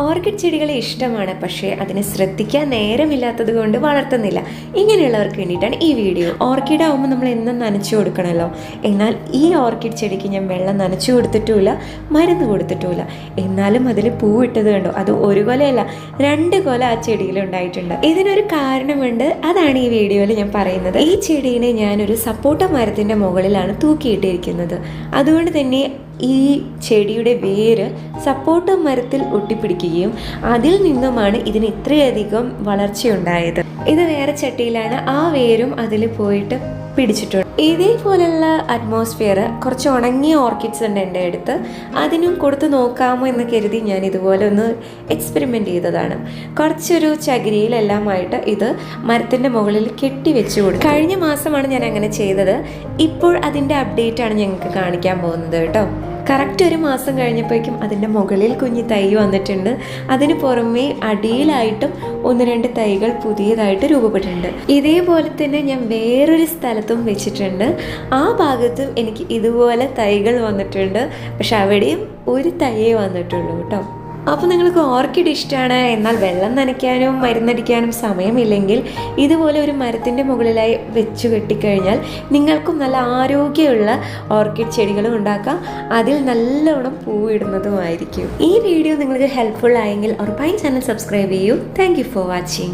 Orchid ചെടികളെ ഇഷ്ടമാണ് പക്ഷേ അതിനെ ശ്രദ്ധിക്കാൻ നേരമില്ലാത്തത് കൊണ്ട് വളർത്തുന്നില്ല. ഇങ്ങനെയുള്ളവർക്ക് വേണ്ടിയിട്ടാണ് ഈ വീഡിയോ. ഓർക്കിഡ് ആകുമ്പോൾ നമ്മൾ എന്നും നനച്ചു കൊടുക്കണമല്ലോ എന്നാൽ ഈ ഓർക്കിഡ് ചെടിക്ക് ഞാൻ വെള്ളം നനച്ചു കൊടുത്തിട്ടുമില്ല മരുന്ന് കൊടുത്തിട്ടുമില്ല. എന്നാലും അതിൽ പൂവിട്ടത് കണ്ടോ? അത് ഒരു കൊലയല്ല രണ്ട് കൊല ആ ചെടിയിൽ ഉണ്ടായിട്ടുണ്ട്. ഇതിനൊരു കാരണമുണ്ട് അതാണ് ഈ വീഡിയോയിൽ ഞാൻ പറയുന്നത്. ഈ ചെടീനെ ഞാനൊരു സപ്പോട്ട മരത്തിന്റെ മുകളിലാണ് തൂക്കിയിട്ടിരിക്കുന്നത്. അതുകൊണ്ട് തന്നെ ഈ ചെടിയുടെ വേര് സപ്പോർട്ട് മരത്തിൽ ഒട്ടിപ്പിടിക്കുകയും അതിൽ നിന്നുമാണ് ഇതിന് ഇത്രയധികം വളർച്ചയുണ്ടായത്. ഇത് വേറെ ചട്ടിയിലാണ് ആ വേരും അതിൽ പോയിട്ട് പിടിച്ചിട്ടുണ്ട്. ഇതേപോലെയുള്ള അറ്റ്മോസ്ഫിയർ കുറച്ച് ഉണങ്ങിയ ഓർക്കിഡ്സ് ഉണ്ട് എന്റെ അടുത്ത്. അതിനും കൊടുത്തു നോക്കാമോ എന്ന് കരുതി ഞാൻ ഇതുപോലെ ഒന്ന് എക്സ്പെരിമെന്റ് ചെയ്തതാണ്. കുറച്ചൊരു ചകിരിയിലെല്ലാമായിട്ട് ഇത് മരത്തിന്റെ മുകളിൽ കെട്ടി വെച്ച് കൊടുക്കും കഴിഞ്ഞ മാസമാണ് ഞാൻ അങ്ങനെ ചെയ്തത്. ഇപ്പോൾ അതിന്റെ അപ്ഡേറ്റാണ് ഞങ്ങൾക്ക് കാണിക്കാൻ പോകുന്നത് കേട്ടോ. കറക്റ്റ് ഒരു മാസം കഴിഞ്ഞപ്പോഴേക്കും അതിന്റെ മുകളിൽ കുഞ്ഞി തൈ വന്നിട്ടുണ്ട്. അതിന് പുറമേ അടിയിലായിട്ടും ഒന്ന് രണ്ട് തൈകൾ പുതിയതായിട്ട് രൂപപ്പെട്ടിട്ടുണ്ട്. ഇതേപോലെ തന്നെ ഞാൻ വേറൊരു സ്ഥലത്തും വെച്ചിട്ടുണ്ട്. ആ ഭാഗത്തും എനിക്ക് ഇതുപോലെ തൈകൾ വന്നിട്ടുണ്ട്. പക്ഷെ അവിടെയും ഒരു തൈയേ വന്നിട്ടുള്ളൂ കേട്ടോ. അപ്പോൾ നിങ്ങൾക്ക് ഓർക്കിഡ് ഇഷ്ടമാണ് എന്നാൽ വെള്ളം നനയ്ക്കാനും മരുന്നടിക്കാനും സമയമില്ലെങ്കിൽ ഇതുപോലെ ഒരു മരത്തിന്റെ മുകളിലായി വെച്ച് കെട്ടിക്കഴിഞ്ഞാൽ നിങ്ങൾക്കും നല്ല ആരോഗ്യമുള്ള ഓർക്കിഡ് ചെടികളും ഉണ്ടാക്കാം. അതിൽ നല്ലോണം പൂവിടുന്നതുമായിരിക്കും. ഈ വീഡിയോ നിങ്ങൾക്ക് ഹെൽപ്ഫുൾ ആയെങ്കിൽ ഉറപ്പായും ചാനൽ സബ്സ്ക്രൈബ് ചെയ്യൂ. Thank for watching